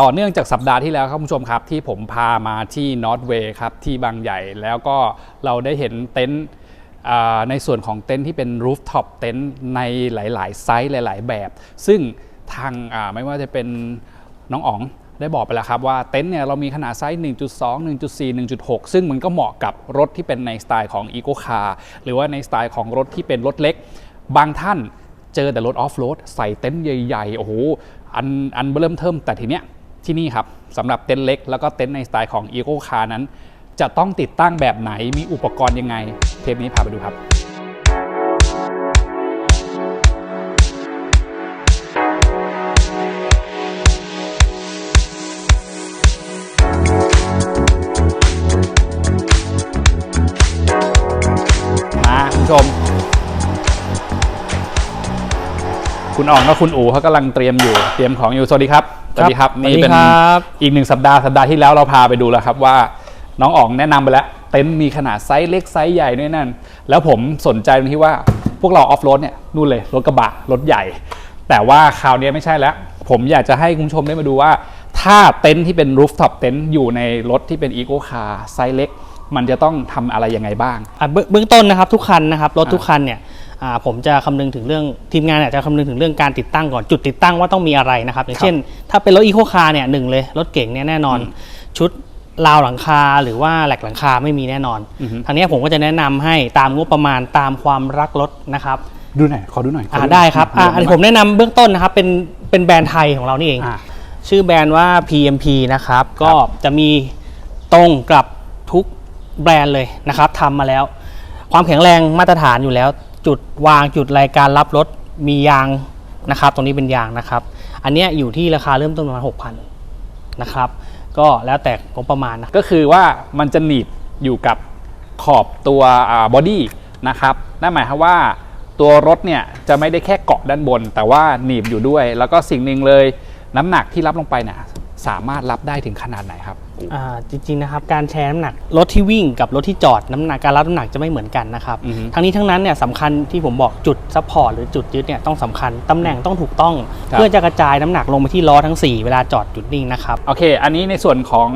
ต่อเนื่องจากสัปดาห์ที่แล้วครับคุณผู้ชมครับ ที่ผมพามาที่นอร์ทเวย์ครับที่บางใหญ่แล้วก็เราได้เห็นเต็นท์ในส่วนของเต็นท์ที่เป็นรูฟท็อปเต็นท์ในหลาย ๆ ไซส์หลาย ๆ แบบ ซึ่งทางาไม่ว่าจะเป็นน้องอ๋องได้บอกไปแล้วครับว่าเต็นท์เนี่ยเรามีขนาดไซส์ 1.2 1.4 1.6 ซึ่งมันก็เหมาะกับรถที่เป็นในสไตล์ของ Eco Car หรือว่าในสไตล์ของรถที่เป็นรถเล็ก บางท่านเจอแต่รถออฟโรดใส่เต็นท์ใหญ่ ๆ โอ้โหอันอันเริ่มเทิมแต่ทีเนี้ย ที่นี่ครับสำหรับเต็นท์เล็ก แล้วก็เต็นท์ในสไตล์ของ Eco Car นั้น จะต้องติดตั้งแบบไหนมีอุปกรณ์ยังไง เทปนี้พาไปดูครับคุณผู้ชม คุณอ๋องกับคุณอู๋เขากำลังเตรียมอยู่ เตรียมของอยู่ สวัสดีครับ สวัสดีครับนี่เป็นสวัสดีครับอีกหนึ่งสัปดาห์สัปดาห์ที่แล้วเราพาไปดูแล้วครับว่าน้องอ๋องแนะนำไปแล้วเต็นท์มีขนาดไซส์เล็กไซส์ใหญ่ด้วยนั่น แล้วผมสนใจตรงที่ว่าพวกเราออฟโรดเนี่ยนู่นเลยรถกระบะรถใหญ่ แต่ว่าคราวนี้ไม่ใช่แล้ว ผมอยากจะให้คุณผู้ชมได้มาดูว่า ถ้าเต็นท์ที่เป็นรูฟท็อปเต็นท์อยู่ในรถที่เป็นอีโ c คาร์ไซส์เล็ก มันจะต้องทำอะไรยังไงบ้างอะเบื้องเบื้องต้นนะครับทุกคันนะครับรถอ่าทุกคันเนี่ยอ่าผมจะคำนึงถึงเรื่องทีมงานเนี่ยจะคำนึงถึงเรื่องการติดตั้งก่อนจุดติดตั้งว่าต้องมีอะไรนะครับอย่างเช่น ถ้าเป็นรถอีโคคาร์เนี่ยหนึ่งเลยรถเก่งเนี่ยแน่นอนอืมชุดราวหลังคาหรือว่าแหลกหลังคาไม่มีแน่นอนอือฮึทางเนี้ยผมก็จะแนะนำให้ตามงบประมาณตามความรักรถนะครับดูหน่อยขอดูหน่อยขอ่าหน่อยได้ครับอ่าอันนี้ผมเดี๋ยวแนะนำเบื้องต้นนะครับเป็นเป็นแบรนด์ไทยของเรานี่เองอ่าชื่อแบรนด์ว่า PMP นะครับก็ครับจะมีตรงกับทุก แบรนด์เลยนะครับทำมาแล้ว ความแข็งแรงมาตรฐานอยู่แล้ว จุดวางจุดรายการรับรถมียางนะครับ ตรงนี้เป็นยางนะครับ อันนี้อยู่ที่ราคาเริ่มต้นประมาณ6,000นะครับ ก็แล้วแต่งบประมาณนะก็คือว่ามันจะหนีบอยู่กับขอบตัวบอดี้นะครับนั่นหมายความว่าตัวรถเนี่ยจะไม่ได้แค่เกาะด้านบน แต่ว่าหนีบอยู่ด้วย แล้วก็สิ่งหนึ่งเลยน้ำหนักที่รับลงไปเนี่ย สามารถรับได้ถึงขนาดไหนครับ อ่าจริงๆนะครับการแชร์น้ำหนักรถที่วิ่งกับรถที่จอดน้ำหนักการรับน้ำหนักจะไม่เหมือนกันนะครับอือฮึทั้งนี้ทั้งนั้นเนี่ยสำคัญที่ผมบอกจุดซัพพอร์ตหรือจุดยึดเนี่ยต้องสำคัญตำแหน่งต้องถูกต้อง ครับ เพื่อจะกระจายน้ำหนักลงไปที่ล้อทั้ง4เวลาจอดหยุดนิ่งนะครับโอเค อันนี้ในส่วนของ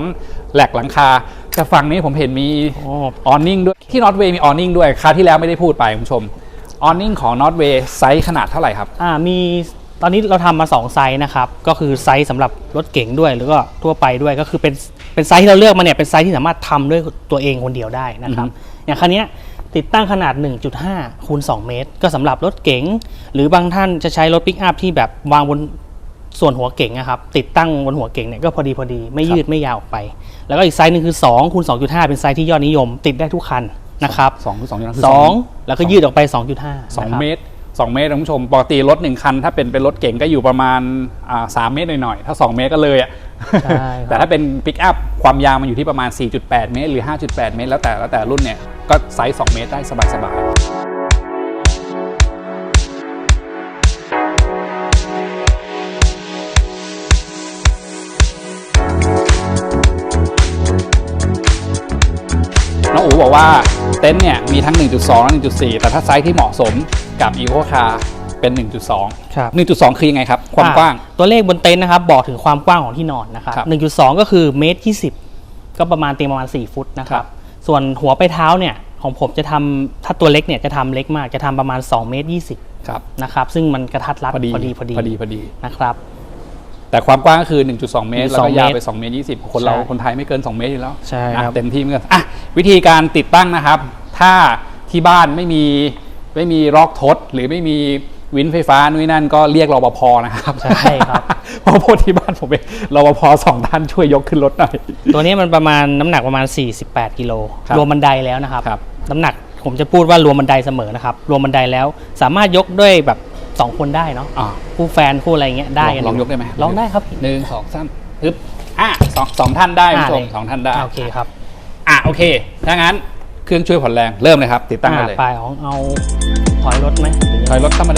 แหลกหลังคา แต่ฝั่งนี้ผมเห็นมี โอ้ ออนนิ่งด้วยที่นอตเวย์มีออนนิ่งด้วยคราวที่แล้วไม่ได้พูดไปคุณผู้ชมออนนิ่งของนอตเวย์ไซส์ขนาดเท่าไหร่ครับ อ่ามี ตอนนี้เราทำมา 2 ไซส์นะครับ ก็คือไซส์สำหรับรถเก๋งด้วยหรือก็ทั่วไปด้วยก็คือเป็นเป็นไซส์ที่เราเลือกมาเนี่ยเป็นไซส์ที่สามารถทำด้วยตัวเองคนเดียวได้นะครับอือฮึอย่างคันเนี้ยติดตั้งขนาด 1.5คูณ2เมตร ก็สำหรับรถเก๋งหรือบางท่านจะใช้รถปิกอัพที่แบบวางบนส่วนหัวเก๋งนะครับ ติดตั้งบนหัวเก๋งเนี่ยก็พอดีพอดีไม่ยืดไม่ยาวออกไป แล้วก็อีกไซส์หนึ่งคือ2คูณ2.5 เป็นไซส์ที่ยอดนิยม ติดได้ทุกคันนะครับสองคือสองอย่างนั้นคืสองสแล้วก็ยืดออกไป 2.5สองนะครับเมตร สองเมตรคุณผู้ชมปกติรถหนึ่งคัน ถ้าเป็นเป็นรถเก่งก็อยู่ประมาณอ่าสามเมตรหน่อยๆ ถ้า 2 เมตรก็เลยอะใช่ครับแต่ถ้าเป็นปิกอัพความยาวมันอยู่ที่ประมาณ 4.8 เมตร หรือ 5.8 เมตร แล้วแต่แล้วแต่รุ่นเนี่ยก็ไซส์ 2 เมตรได้สบายๆน้องอู๋บอกว่าเต็นท์เนี่ยมีทั้ง 1.2 และ 1.4 แต่ถ้าไซส์ที่เหมาะสม กับ Eco Car เป็น 1.2 ครับ 1.2 คือยังไงครับ ความกว้างอ่ตัวเลขบนเต็นท์นะครับ บอกถึงความกว้างของที่นอนนะครับครับ1.2 ก็คือเมตร20 ก็ประมาณเตียงประมาณ 4 ฟุตนะคครัรับบส่วนหัวไปเท้าเนี่ยของผมจะทำถ้าตัวเล็กเนี่ยจะทำเล็กมากจะทำประมาณ2เมตร20ครับนะครับ ซึ่งมันกระทัดรัดพอดีพอดีพอดีพอดีพอดีนะครับ แต่ความกว้างก็คือ 1.2 เมตร แล้วก็1.2ยาวไปเมตร2เมตร20 คนเราใช่คนไทยไม่เกิน 2 เมตรอยู่แล้วใช่อะครับเต็มที่เหมือนกันอะวิธีการติดตั้งนะครับ ถ้าที่บ้านไม่มี ไม่มีรอกทดหรือไม่มีวินไฟฟ้านู่นนนั่นก็เรียกรปภนะครับใช่ครับเพราะพวกที่บ้านผมเองรปภสองท่านช่วยยกขึ้นรถหน่อย ตัวนี้มันประมาณน้ำหนักประมาณ 48กิโลครับรวมบันไดแล้วนะครับครับน้ำหนักผมจะพูดว่ารวมบันไดเสมอนะครับ รวมบันไดแล้วสามารถยกด้วยแบบสองคนได้เนาะอะคู่แฟนคู่อะไรเงี้ยได้ลองลองยกได้ไหมลองได้ครับหนึ่งสองสามฮึบอะสองสองท่านได้คุณผู้ชมเลยสองท่านได้อะโอเคครับอะโอเคถ้างั้น เครื่องช่วยผ่อนแรงเริ่มเลยครับ ติดตั้งกันเลยอะไปของเอาถอยรถไหมหรือถอยรถเข้ามาไ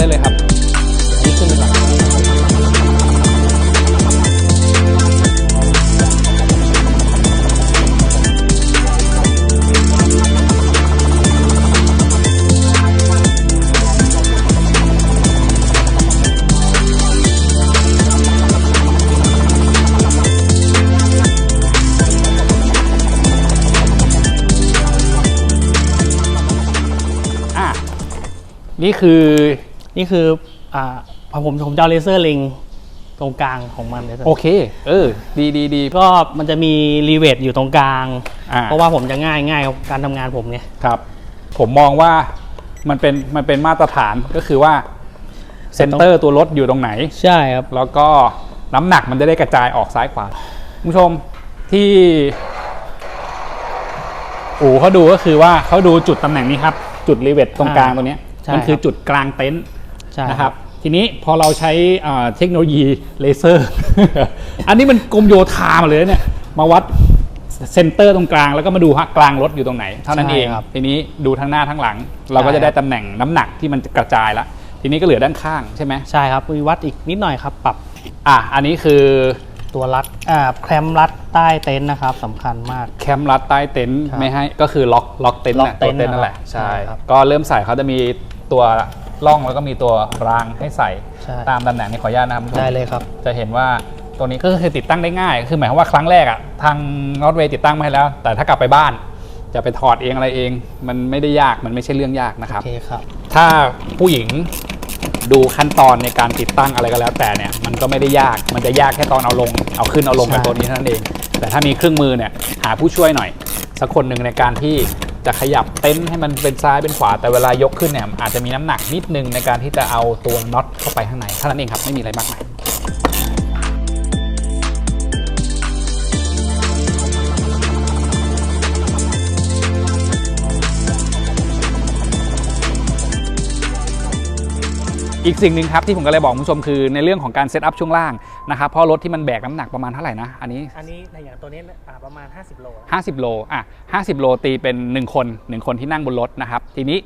ด้เนี่คือนี่คืออ่าผมผมจะเอาเลเซอร์เล็งตรงกลางของมันเลยโอเค เออ ดีดีดีก็มันจะมีรีเวทอยู่ตรงกลาง อ่า เพราะว่าผมจะง่ายง่ายกับการทำงานผมเนี่ย ครับ ผมมองว่ามันเป็นมันเป็นมาตรฐานก็คือว่าเซนเตอร์ตัวรถอยู่ตรงไหน ใช่ครับ แล้วก็น้ำหนักมันจะได้กระจายออกซ้ายขวาคุณผู้ชมที่อู๋เขาดูก็คือว่าเขาดูจุดตำแหน่งนี้ครับ จุดรีเวทตรงกลางตรงเนี้ยใช่ มันคือครับจุดกลางเต็นท์ใช่นะครับทีนี้พอเราใช้อ่าเทคโนโลยีเลเซอร์ อันนี้มันกรมโยธามาเลยนะเนี่ยมาวัดเซนเตอร์ตรงกลางแล้วก็มาดูฮะกลางรถอยู่ตรงไหน เท่านั้นเองใช่ครับทีนี้ดูทั้งหน้าทั้งหลัง เราก็ใช่จะได้ครับตำแหน่งน้ำหนักที่มันกระจายละทีนี้ก็เหลือด้านข้างใช่ไหมใช่ครับมีวัดอีกนิดหน่อยครับปรับ อะอันนี้คือตัวรัดอ่าแคมรัดใต้เต็นท์นะครับสำคัญมากแคมรัดใต้เต็นท์ครับไม่ให้ก็คือล็อกล็อกเต็นท์ล็อกแหละตัวเต็เต็นนท์ท์นั่นแหละนะครับใช่ใช่ครับก็เริ่มใส่เขาจะมี ตัวร่องแล้วก็มีตัวรางให้ใส่ใช่ ตามตำแหน่งนี้ขออนุญาตนะครับคุณผู้ชม ได้เลยครับ จะเห็นว่าตัวนี้ก็คือติดตั้งได้ง่าย คือหมายความว่าครั้งแรกอะทางนอตเวย์ติดตั้งมาให้แล้ว แต่ถ้ากลับไปบ้าน จะไปถอดเองอะไรเอง มันไม่ได้ยาก มันไม่ใช่เรื่องยากนะคโอรับ เคครับ ถ้าผู้หญิงดูขั้นตอนในการติดตั้งอะไรก็แล้ว แต่เนี่ยมันก็ไม่ได้ยาก มันจะยากแค่ตอนเอาลง เอาขึ้นเอาลงใช่กับตัวนี้เท่านั้นเอง แต่ถ้ามีเครื่องมือเนี่ยหาผู้ช่วยหน่อย สักคนหนึ่งในการที่ จะขยับเต็นท์ให้มันเป็นซ้ายเป็นขวาแต่เวลายกขึ้นเนี่ยอาจจะมีน้ำหนักนิดนึงในการที่จะเอาตัวน็อตเข้าไปข้างในเท่านั้นเองครับไม่มีอะไรมากมายอีกสิ่งหนึ่งครับที่ผมก็เลยบอกคุณผู้ชมคือในเรื่องของการเซตอัพช่วงล่าง นะครับเพราะรถที่มันแบกน้ำหนักประมาณเท่าไหร่นะอันนี้ อันนี้ในอย่างตัวนี้อ่าประมาณ 50 โล 50 โลอะ50 โลตีเป็น 1 คน 1 คนที่นั่งบนรถนะครับ ทีนี้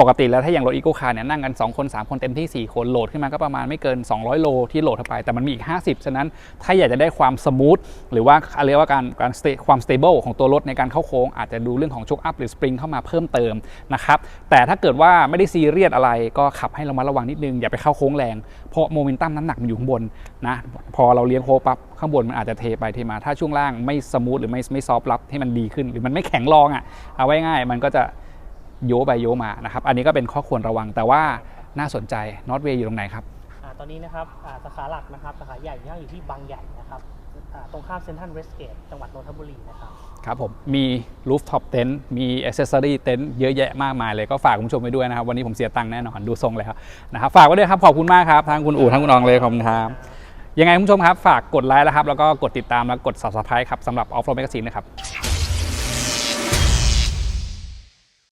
ปกติแล้วถ้าอย่างรถอีโคคาร์เนี่ยนั่งกัน2คน 3 คนเต็มที่ 4 คนโหลดขึ้นมาก็ประมาณไม่เกิน 200 โลที่โหลดเข้าไป แต่มันมีอีก 50 ฉะนั้นถ้าอยากจะได้ความสมูทหรือว่าเรียกว่าการการความ stable ของตัวรถในการเข้าโค้ง อาจจะดูเรื่องของช็อคอัพหรือสปริงเข้ามาเพิ่มเติมนะครับแต่ถ้าเกิดว่าไม่ได้ซีเรียสอะไรก็ขับให้ระมัดระวังนิดนึงอย่าไปเข้าโค้งแรงเพราะโมเมนตัมน้ำหนักมันอยู่ข้างบนนะพอเราเลี้ยงโค้งปั๊บข้างบนมันอาจจะเทไปเทมาถ้าช่วงล่างไม่สมูทหรือไม่ไม่ซอฟรับให้มันดีขึ้น หรือมันไม่แข็งรองอะเอาไว้ง่ายมันก็จะ โยไปโยมานะครับ อันนี้ก็เป็นข้อควรระวังแต่ว่าน่าสนใจนอตเวย์อยู่ตรงไหนครับอ่าตอนนี้นะครับอ่าสาขาหลักนะครับสาขาใหญ่ย่างอยู่ที่บางใหญ่นะครับอ่าตรงข้ามเซ็นทรัลเวสเกตจังหวัดนนทบุรีนะครับครับผมมีรูฟท็อปเต็นท์มีอ c เซสซอรี่เต็นท์เยอะแยะมากมายเลยก็ฝากคุณผู้ชมไว้ด้วยนะครับ วันนี้ผมเสียตังค์แน่นอนดูทรงแล้วนะครับฝากไว้ด้วยครับขอบคุณมากครับทั้งคุณอู๋ทั้งคุณอองเลยขอบคุณครับยังไงคุณผู้ชมครับ ฝากกดไลค์นะครับแล้วก็กดติดตามแล้วกด subscribe ครับสำหรับ Off Road Magazine นะครับ